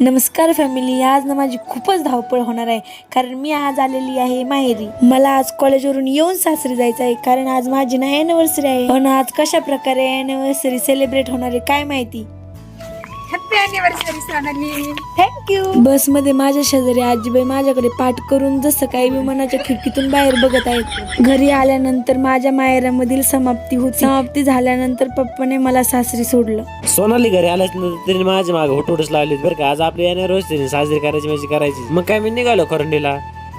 नमस्कार फॅमिली आज ना माझी खूपच धावपळ होणार आहे कारण मी आज आलेली आहे माहेरी. मला आज कॉलेजवरून येऊन सासरी जायचं आहे कारण आज माझी ना अॅनिव्हर्सरी आहे. पण आज कशा प्रकारे अॅनिव्हर्सरी सेलिब्रेट होणार आहे काय माहिती? अॅनिव्हर्सरी सोनाली थँक्यू बसमध्ये माझ्या शेजारी आजीबाई माझ्याकडे पाठ करून जसं काही विमानाच्या खिडकीतून बाहेर बघत आहेत घरी आल्यानंतर माझ्या माहेरामधील समाप्ती होती. समाप्ती झाल्यानंतर पप्पाने मला सासरी सोडलं. सोनाली घरी आल्याच नंतर तिने माझ्या मागे होटोटच लावली बरं का. आज आपली अॅनिव्हर्सरी साजरी करायची म्हणजे करायची. मग काय मी निघालो खरंडीला.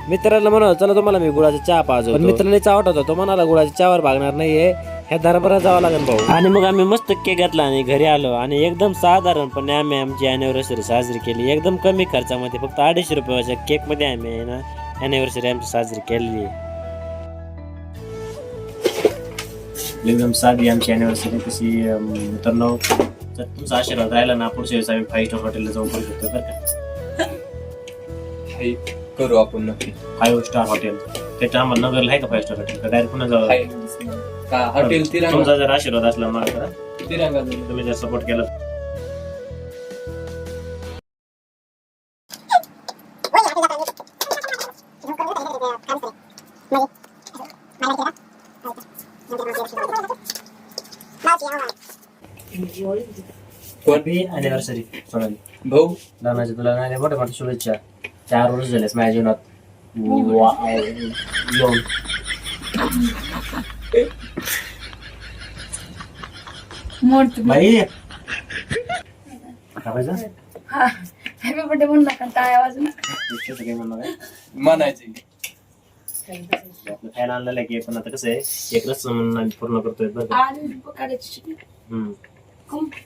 मित्राला म्हणालो चला तुम्हाला मी गुळाचा चहा पाजतो पण मित्राने चावट होता. तो म्हणाला गुळाच्या चहावर भागणार नाहीये. ह्या दरबारात जावं लागेल भाऊ. आणि मग आम्ही मस्त केक घातला आणि घरी आलो. आणि एकदम साधारणपणे आम्ही आमची अॅनिव्हर्सरी साजरी केली. एकदम कमी खर्चामध्ये फक्त अडीचशे रुपयाच्या केकमध्ये आम्ही आहे ना अॅनिव्हर्सरी आमची साजरी केलेली आहे. एकदम साधी आमची अॅनिव्हर्सरी कशी मित्रांनो जर तुमचा आशीर्वाद राहिला ना पुढच्या वेळेस आम्ही फाईव्ह स्टार हॉटेलला जाऊन करू शकतो बरं का? हाय, करू आपण नक्की. Five star hotel. त्याच्या आम्हाला नगरला आहे का फाईव्ह स्टार हॉटेल का डायरेक्ट पुन्हा जाऊ. का? हॉटेल तिरंगा. तुमचा जर आशीर्वाद असला मला तर तिरंगा. तुम्ही जर सपोर्ट केला. कोण? अॅनिव्हर्सरी सोनाली. भाऊ? लग्नाच्या तुला नाही मोठ्या मोठ्या शुभेच्छा. चार वर्ष झालेस माझ्या जीवनात. वा- येऊन मोडतो बाई? हॅपी बर्थडे म्हणून नका टाळ्या वाजून म्हणणं काय? म्हणायचे. आपलं फॅन आणलेलं आहे की पण आता कसं आहे एक रस्ता म्हणून आम्ही पूर्ण करतोय बरं का? आणि काढायची हम्म.